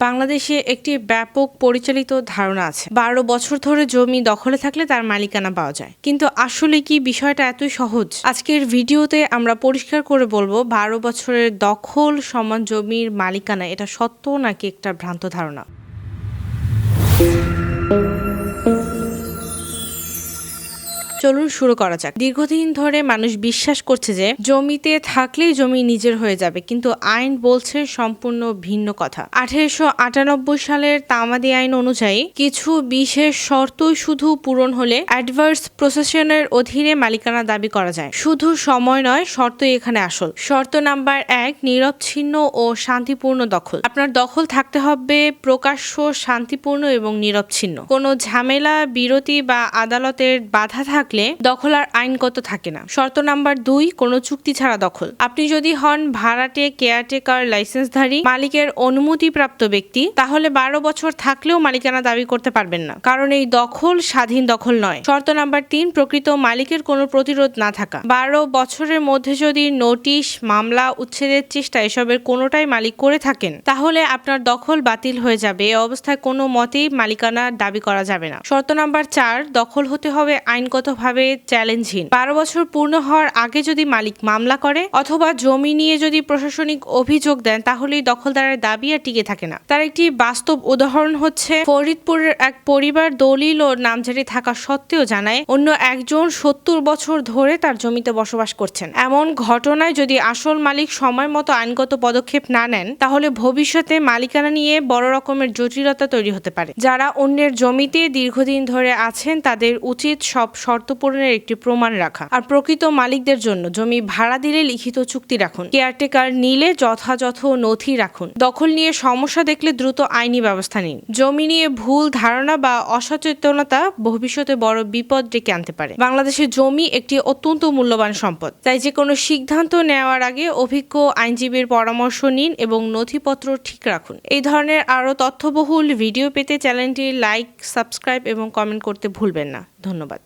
বাংলাদেশে একটি ব্যাপক পরিচালিত ধারণা আছে। বারো বছর ধরে জমি দখলে থাকলে তার মালিকানা পাওয়া যায়। কিন্তু আসলে কি বিষয়টা এতই সহজ? আজকের ভিডিওতে আমরা পরিষ্কার করে বলব, বারো বছরের দখল সমান জমির মালিকানা এটা সত্য নাকি একটা ভ্রান্ত ধারণা? চলুন শুরু করা যাক। দীর্ঘদিন ধরে মানুষ বিশ্বাস করছে যে, জমিতে থাকলেই জমি নিজের হয়ে যাবে, কিন্তু আইন বলছে সম্পূর্ণ ভিন্ন কথা। আঠারোশো সালের তামাদি আইন অনুযায়ী কিছু বিশেষ শর্তই শুধু পূরণ হলে অ্যাডভার্স প্রসেশনের অধীনে মালিকানা দাবি করা যায়। শুধু সময় নয়, শর্তই এখানে আসল। শর্ত নাম্বার এক নিরবচ্ছিন্ন ও শান্তিপূর্ণ দখল। আপনার দখল থাকতে হবে প্রকাশ্য, শান্তিপূর্ণ এবং নিরবচ্ছিন্ন কোনো ঝামেলা, বিরতি বা আদালতের বাধা থাকলে দখল আর আইনগত থাকে না। শর্ত নাম্বার দুই, কোনো চুক্তি ছাড়া দখল। আপনি যদি হন ভাড়াটে কেয়ারটেকার লাইসেন্সধারী, মালিকের অনুমতিপ্রাপ্ত ব্যক্তি, তাহলে বারো বছর থাকলেও মালিকানা দাবি করতে পারবেন না। কারণ এই দখল স্বাধীন দখল নয়। শর্ত নাম্বার তিন, প্রকৃত মালিকের কোনো প্রতিরোধ না থাকা। বারো বছরের মধ্যে যদি নোটিশ, মামলা, উচ্ছেদের চেষ্টা এসবের কোনোটাই মালিক করে থাকেন, তাহলে আপনার দখল বাতিল হয়ে যাবে। এ অবস্থায় কোনো মতেই মালিকানা দাবি করা যাবে না। শর্ত নাম্বার চার, দখল হতে হবে আইনগতভাবে। চ্যালেঞ্জহীন বারো বছর পূর্ণ হওয়ার আগে যদি মালিক মামলা করে অথবা জমি নিয়ে যদি প্রশাসনিক অভিযোগ দেন, তাহলেই দখলদারের দাবি আর টিকে থাকে না। তার একটি বাস্তব উদাহরণ হচ্ছে, ফরিদপুরের এক পরিবার দলিল ও নামজারি থাকা সত্ত্বেও জানায়, অন্য একজন সত্তর বছর ধরে তার জমিতে বসবাস করছেন। এমন ঘটনায় যদি আসল মালিক সময় মতো আইনগত পদক্ষেপ না নেন, তাহলে ভবিষ্যতে মালিকানা নিয়ে বড় রকমের জটিলতা তৈরি হতে পারে। যারা অন্যের জমিতে দীর্ঘদিন ধরে আছেন, তাদের উচিত সব শর্ত পূরণের একটি প্রমাণ রাখা। আর প্রকৃত মালিকদের জন্য জমি ভাড়া দিলে লিখিত চুক্তি রাখুন। কেয়ারটেকার নিলে যথাযথ নথি রাখুন। দখল নিয়ে সমস্যা দেখলে দ্রুত আইনি ব্যবস্থা নিন। জমি নিয়ে ভুল ধারণা বা অসচেতনতা ভবিষ্যতে বড় বিপদ ডেকে আনতে পারে। বাংলাদেশের জমি একটি অত্যন্ত মূল্যবান সম্পদ। তাই যে কোনো সিদ্ধান্ত নেওয়ার আগে অভিজ্ঞ আইনজীবীর পরামর্শ নিন এবং নথিপত্র ঠিক রাখুন। এই ধরনের আরও তথ্যবহুল ভিডিও পেতে চ্যানেলটি লাইক, সাবস্ক্রাইব এবং কমেন্ট করতে ভুলবেন না। ধন্যবাদ।